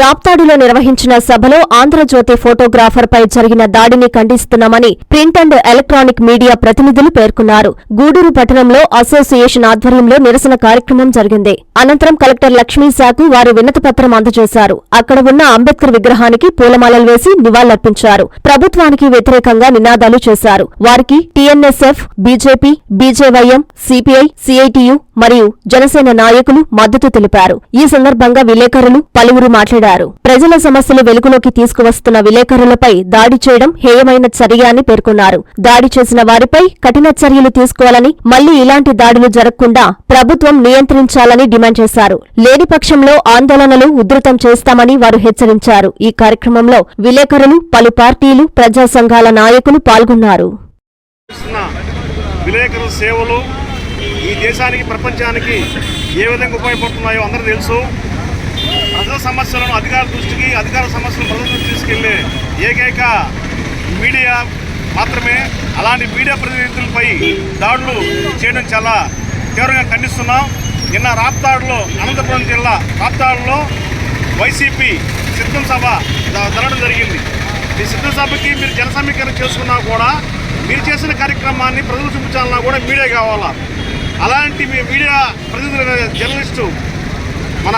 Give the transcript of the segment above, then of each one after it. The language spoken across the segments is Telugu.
రాప్తాడులో నిర్వహించిన సభలో ఆంధ్రజ్యోతి ఫోటోగ్రాఫర్ పై జరిగిన దాడిని ఖండిస్తున్నామని ప్రింట్ అండ్ ఎలక్ట్రానిక్ మీడియా ప్రతినిధులు పేర్కొన్నారు. గూడూరు పట్టణంలో అసోసియేషన్ ఆధ్వర్యంలో నిరసన కార్యక్రమం జరిగింది. అనంతరం కలెక్టర్ లక్ష్మీశాకు వారి వినతిపత్రం అందజేశారు. అక్కడ ఉన్న అంబేద్కర్ విగ్రహానికి పూలమాలలు వేసి నివాళులర్పించారు. ప్రభుత్వానికి వ్యతిరేకంగా నినాదాలు చేశారు. వారికి TNSF BJP BJYM CPI CITU మరియు జనసేన నాయకులు మద్దతు తెలిపారు. ఈ సందర్భంగా విలేకరులు పలువురు మాట్లాడారు. ప్రజల సమస్యలు వెలుగులోకి తీసుకువస్తున్న విలేకరులపై దాడి చేయడం హేయమైన చర్య అని పేర్కొన్నారు. దాడి చేసిన వారిపై కఠిన చర్యలు తీసుకోవాలని మళ్ళీ ఇలాంటి దాడులు జరగకుండా ప్రభుత్వం నియంత్రించాలని డిమాండ్ చేశారు. లేని పక్షంలో ఆందోళనలు ఉధృతం చేస్తామని వారు హెచ్చరించారు. ఈ కార్యక్రమంలో విలేకరులు పలు పార్టీలు ప్రజా సంఘాల నాయకులు పాల్గొన్నారు. విలేకరుల సేవలు ఈ దేశానికి ప్రపంచానికి ఏ విధంగా ఉపయోగపడుతున్నాయో అందరూ తెలుసు. ప్రజల సమస్యలను అధికార దృష్టికి అధికార సమస్యలను ప్రజల దృష్టికి తీసుకెళ్ళే ఏకైక మీడియా మాత్రమే. అలాంటి మీడియా ప్రతినిధులపై దాడులు చేయడం చాలా తీవ్రంగా ఖండిస్తున్నాం. నిన్న రాప్తాడులో అనంతపురం జిల్లా రాప్తాడులో వైసీపీ సిద్ధం సభ జరగడం జరిగింది. ఈ సిద్ధం సభకి మీరు జన సమీకరణ చేసుకున్నా కూడా మీరు చేసిన కార్యక్రమాన్ని ప్రజలు చూపించాలన్నా కూడా మీడియా కావాలా? అలాంటి మీ మీడియా ప్రతినిధులు జర్నలిస్టు మన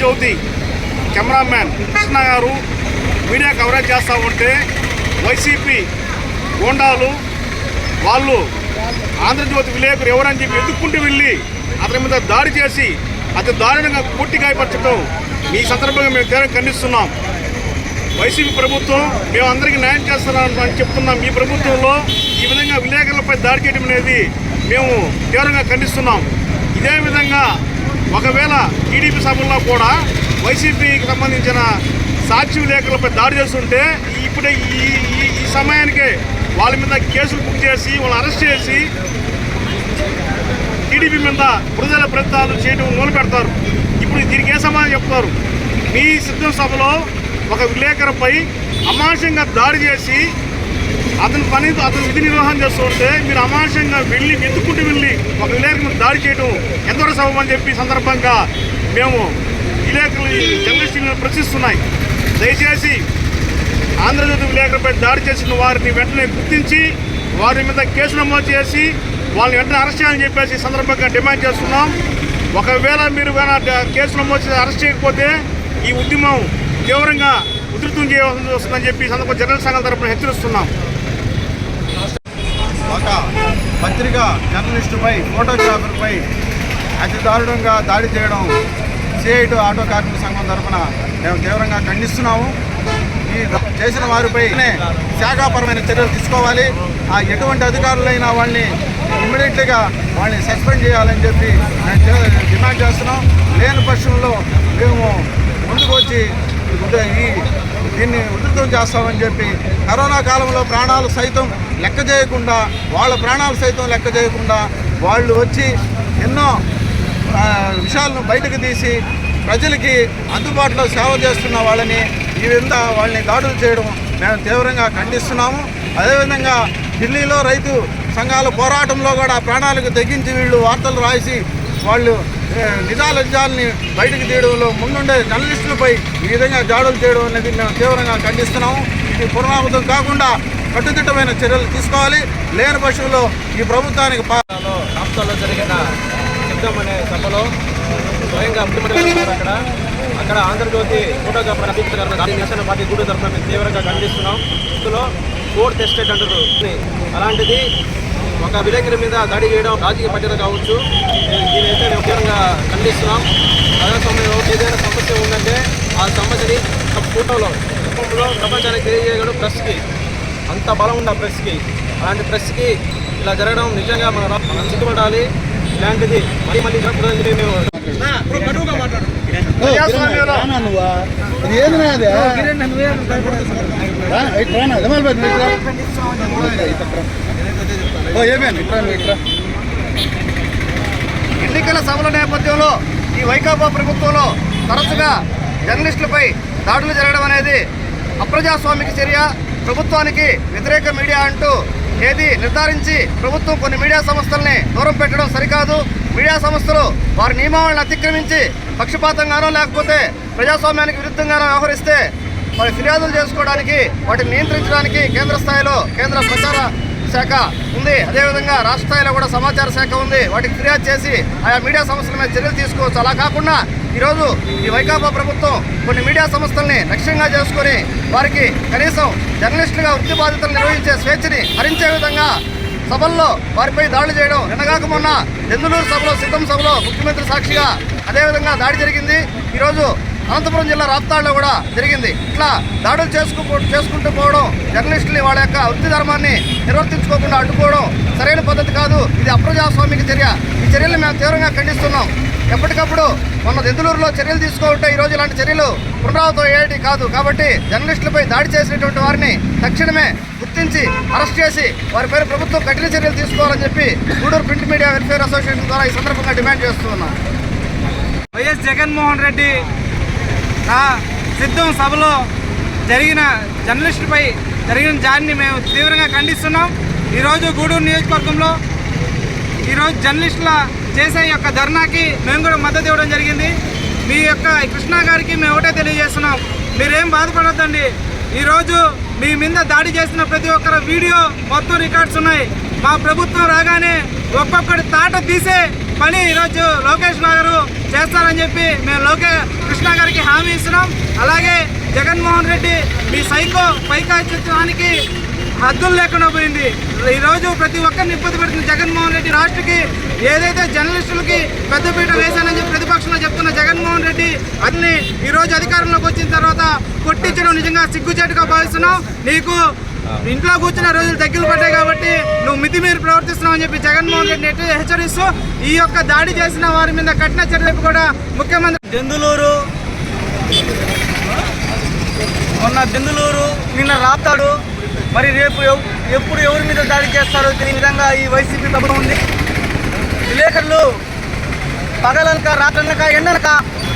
ఆంధ్రజ్యోతి కెమెరామ్యాన్ కృష్ణ గారు మీడియా కవరేజ్ చేస్తూ ఉంటే వైసీపీ గోండాలు వాళ్ళు ఆంధ్రజ్యోతి విలేకరు ఎవరని చెప్పి ఎదుక్కుంటూ వెళ్ళి అతని మీద దాడి చేసి అతి దారుణంగా కొట్టి గాయపరచడం ఈ సందర్భంగా మేము తీవ్రంగా ఖండిస్తున్నాం. వైసీపీ ప్రభుత్వం మేము అందరికీ న్యాయం చేస్తున్నాం అని చెప్తున్నాం. ఈ ప్రభుత్వంలో ఈ విధంగా విలేకరులపై దాడి చేయడం అనేది మేము తీవ్రంగా ఖండిస్తున్నాం. ఇదే విధంగా ఒకవేళ టీడీపీ సభల్లో కూడా వైసీపీకి సంబంధించిన సాక్షి లేఖలపై దాడి చేస్తుంటే ఇప్పుడే ఈ ఈ- ఈ వాళ్ళ మీద కేసులు బుక్ చేసి వాళ్ళని అరెస్ట్ చేసి టీడీపీ మీద ప్రజల ప్రయత్నాలు చేయడం మొదలు పెడతారు. ఇప్పుడు దీనికి ఏ సమాధానం చెప్తారు? మీ సిద్ధం సభలో ఒక విలేకరుపై అమాంసంగా దాడి చేసి అతని పని అతని విధి నిర్వహణ చేస్తుంటే మీరు అమానుషంగా వెళ్ళి వెతుక్కుంటూ వెళ్ళి ఒక విలేకరు దాడి చేయడం ఎంతవరకు సబబు అని చెప్పి సందర్భంగా మేము విలేకరులు జర్నలిస్టులను ప్రశ్నిస్తున్నాయి. దయచేసి ఆంధ్రజ్యోతి విలేకరులపై దాడి చేసిన వారిని వెంటనే గుర్తించి వారి మీద కేసు నమోదు చేసి వాళ్ళని వెంటనే అరెస్ట్ చేయాలని చెప్పేసి సందర్భంగా డిమాండ్ చేస్తున్నాం. ఒకవేళ మీరు కేసు నమోదు చేసి అరెస్ట్ చేయకపోతే ఈ ఉద్యమం తీవ్రంగా ఉధృతం చేయవలసి వస్తుందని చెప్పి సందర్భంగా జర్నల్ సంఘాల తరఫున హెచ్చరిస్తున్నాం. ఒక పత్రికా జర్నలిస్టుపై ఫోటోగ్రాఫర్పై అతి దారుణంగా దాడి చేయడం సిఐటి ఆటో కార్మిక సంఘం తరఫున మేము తీవ్రంగా ఖండిస్తున్నాము. ఈ చేసిన వారిపై శాఖాపరమైన చర్యలు తీసుకోవాలి. ఆ ఎటువంటి అధికారులైనా వాళ్ళని ఇమ్మీడియట్లీగా వాళ్ళని సస్పెండ్ చేయాలని చెప్పి మేము డిమాండ్ చేస్తున్నాం. లేని పక్షంలో మేము ముందుకు వచ్చి ఈ చేస్తామని చెప్పి కరోనా కాలంలో ప్రాణాలు సైతం లెక్క చేయకుండా వాళ్ళ ప్రాణాలు సైతం లెక్క చేయకుండా వాళ్ళు వచ్చి ఎన్నో విషయాలను బయటకు తీసి ప్రజలకి అందుబాటులో సేవ చేస్తున్న వాళ్ళని ఈ విధంగా వాళ్ళని దాడులు చేయడం మేము తీవ్రంగా ఖండిస్తున్నాము. అదేవిధంగా ఢిల్లీలో రైతు సంఘాల పోరాటంలో కూడా ప్రాణాలకు తెగించి వీళ్ళు వార్తలు రాసి వాళ్ళు ఏ, నిజాలని బయటకు తీయడంలో ముందుండే జర్నలిస్టులపై ఈ విధంగా దాడులు చేయడం అనేది మేము తీవ్రంగా ఖండిస్తున్నాము. ఇది పునరావృతం కాకుండా కట్టుదిట్టమైన చర్యలు తీసుకోవాలి. లేని పక్షంలో ఈ ప్రభుత్వానికి రాష్ట్రాల్లో జరిగిన సిద్ధం అనే సభలో స్వయంగా ముఖ్యమంత్రి అక్కడ. అక్కడ ఆంధ్రజ్యోతి ఫోటోగా అభివృద్ధి గారు దాని నిరసన పార్టీ గూడు తరఫున మేము తీవ్రంగా ఖండిస్తున్నాం. ఇందులో ఫోర్త్ ఎస్టేట్ అంటారు. అలాంటిది ఒక విలేకరి మీద దాడి చేయడం రాజకీయ పద్ధతి కావచ్చు దీనైతే మేము తీవ్రంగా ఖండిస్తున్నాం అదే సమయంలో ఏదైనా సమస్య ఉందంటే ఆ సమస్యని ఫోటోలో రూపంలో ప్రపంచానికి తెలియజేయగలడు ప్రెస్కి అంత బలం ఉంది ఆ ప్రెస్కి అలాంటి ప్రెస్కి ఇలా జరగడం నిజంగా మన మనం సిగ్గుపడాలి ఇలాంటిది మళ్ళీ మళ్ళీ జరగకూడదని చెప్పి మేము ప్రజాస్వామ్యంలో ఎన్నికల సభల నేపథ్యంలో ఈ వైకాపా ప్రభుత్వంలో తరచుగా జర్నలిస్టులపై దాడులు జరగడం అనేది అప్రజాస్వామిక చర్య. ప్రభుత్వానికి వ్యతిరేక మీడియా అంటూ ఏది నిర్ధారించి ప్రభుత్వం కొన్ని మీడియా సంస్థల్ని దూరం పెట్టడం సరికాదు. మీడియా సంస్థలు వారి నియమావళిని అతిక్రమించి పక్షపాతంగానో లేకపోతే ప్రజాస్వామ్యానికి విరుద్ధంగానో వ్యవహరిస్తే వారి ఫిర్యాదులు చేసుకోవడానికి వాటిని నియంత్రించడానికి కేంద్ర స్థాయిలో కేంద్ర ప్రచార శాఖ ఉంది. అదేవిధంగా రాష్ట్ర స్థాయిలో కూడా సమాచార శాఖ ఉంది. వాటికి ఫిర్యాదు చేసి ఆయా మీడియా సంస్థల మీద చర్యలు తీసుకోవచ్చు. అలా కాకుండా ఈరోజు ఈ వైకాపా ప్రభుత్వం కొన్ని మీడియా సంస్థల్ని లక్ష్యంగా చేసుకొని వారికి కనీసం జర్నలిస్టులుగా వృత్తి బాధ్యతలు నిర్వహించే స్వేచ్ఛని హరించే విధంగా సభల్లో వారిపై దాడులు చేయడం నిన్నగాక మొన్న దెందులూరు సభలో సిద్ధం సభలో ముఖ్యమంత్రి సాక్షిగా అదేవిధంగా దాడి జరిగింది. ఈరోజు అనంతపురం జిల్లా రాప్తాడులో కూడా జరిగింది. ఇట్లా దాడులు చేసుకు చేసుకుంటూ పోవడం జర్నలిస్టులు వాళ్ళ యొక్క వృత్తి ధర్మాన్ని నిర్వర్తించుకోకుండా అడ్డుకోవడం సరైన పద్ధతి కాదు. ఇది అప్రజాస్వామిక చర్య. ఈ చర్యలు మేము తీవ్రంగా ఖండిస్తున్నాం. ఎప్పటికప్పుడు మొన్న దెందులూరులో చర్యలు తీసుకుంటే ఈరోజు ఇలాంటి చర్యలు పునరావృతం అయ్యేటి కాదు. కాబట్టి జర్నలిస్టులపై దాడి చేసినటువంటి వారిని తక్షణమే గుర్తించి అరెస్ట్ చేసి వారి పేరు ప్రభుత్వం కఠిన చర్యలు తీసుకోవాలని చెప్పి Gudur print media welfare association ద్వారా ఈ సందర్భంగా డిమాండ్ చేస్తున్నాం వైఎస్ జగన్మోహన్ రెడ్డి ఆ సిద్ధం సభలో జరిగిన జర్నలిస్టుపై జరిగిన జారిని మేము తీవ్రంగా ఖండిస్తున్నాం. ఈరోజు గూడూరు నియోజకవర్గంలో ఈరోజు జర్నలిస్టుల చేసే యొక్క ధర్నాకి మేము కూడా మద్దతు ఇవ్వడం జరిగింది. మీ యొక్క కృష్ణా గారికి మేము ఒకటే తెలియజేస్తున్నాం. మీరేం బాధపడొద్దండి. ఈరోజు మీ మీద దాడి చేసిన ప్రతి ఒక్కరి వీడియో మొత్తం రికార్డ్స్ ఉన్నాయి. మా ప్రభుత్వం రాగానే ఒక్కొక్కటి తాట తీసే పని ఈరోజు లోకేష్ గారు చేస్తారని చెప్పి మేము లోకే కృష్ణ గారికి హామీ ఇస్తున్నాం. అలాగే జగన్మోహన్ రెడ్డి మీ సైకో పైకాచిత్వానికి హద్దులు లేకుండా పోయింది. ఈరోజు ప్రతి ఒక్కరిని ఇబ్బంది పెడుతున్న జగన్మోహన్ రెడ్డి రాష్ట్రకి ఏదైతే జర్నలిస్టులకి పెద్దపీట వేశానని చెప్పి ప్రతిపక్షంలో చెప్తున్న జగన్మోహన్ రెడ్డి అతన్ని ఈరోజు అధికారంలోకి వచ్చిన తర్వాత కొట్టించడం నిజంగా సిగ్గుచేటుగా భావిస్తున్నాం. నీకు ఇంట్లో కూర్చున్న రోజులు దగ్గర పడ్డాయి కాబట్టి నువ్వు మితిమీరి ప్రవర్తిస్తున్నావు అని చెప్పి జగన్మోహన్ రెడ్డి హెచ్చ- హెచ్చరిస్తూ ఈ యొక్క దాడి చేసిన వారి మీద కఠిన చర్యలకు కూడా ముఖ్యమంత్రి దెందులూరు మొన్న దెందులూరు నిన్న రాతాడు మరి రేపు ఎవ్- ఎప్పుడు ఎవరి మీద దాడి చేస్తారో తెలియని విధంగా ఈ వైసీపీ ప్రభుత్వం ఉంది. విలేకరులు పగలనక రాత్రనక ఎండనక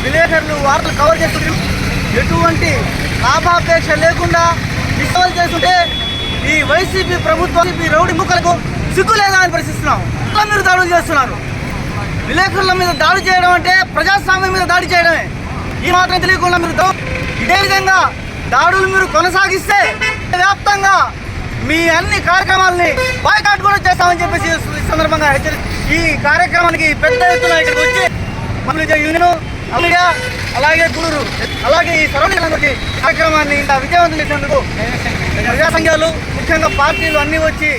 విలేకరులు వార్తలు కవర్ చేస్తున్నారు. ఎటువంటి లాభాపేక్ష లేకుండా విశ్వాసం చేస్తుంటే ఈ వైసీపీ ప్రభుత్వం ఈ రౌడీ ముక్కలకు సిగ్గు లేదా అని ప్రశ్నిస్తున్నాం. మీరు దాడులు చేస్తున్నారు. విలేకరుల మీద దాడి చేయడం అంటే ప్రజాస్వామ్యం మీద దాడి చేయడమే. ఈ మాత్రం తెలియకుండా మీరు ఇదే విధంగా దాడులు మీరు కొనసాగిస్తే వ్యాప్తంగా మీ అన్ని కార్యక్రమాలని బాయ్కాట్ కూడా చేస్తామని చెప్పేసి ఈ సందర్భంగా హెచ్చరి ఈ కార్యక్రమానికి పెద్ద ఎత్తున ఇక్కడికి వచ్చి మన యూనియన్ అమిగా అలాగే గురు అలాగే ఈ సరౌండింగ్ కార్యక్రమాన్ని ఇంత విజయవంతం చేసినందుకు ప్రజా సంఘాలు ముఖ్యంగా పార్టీలు అన్నీ వచ్చి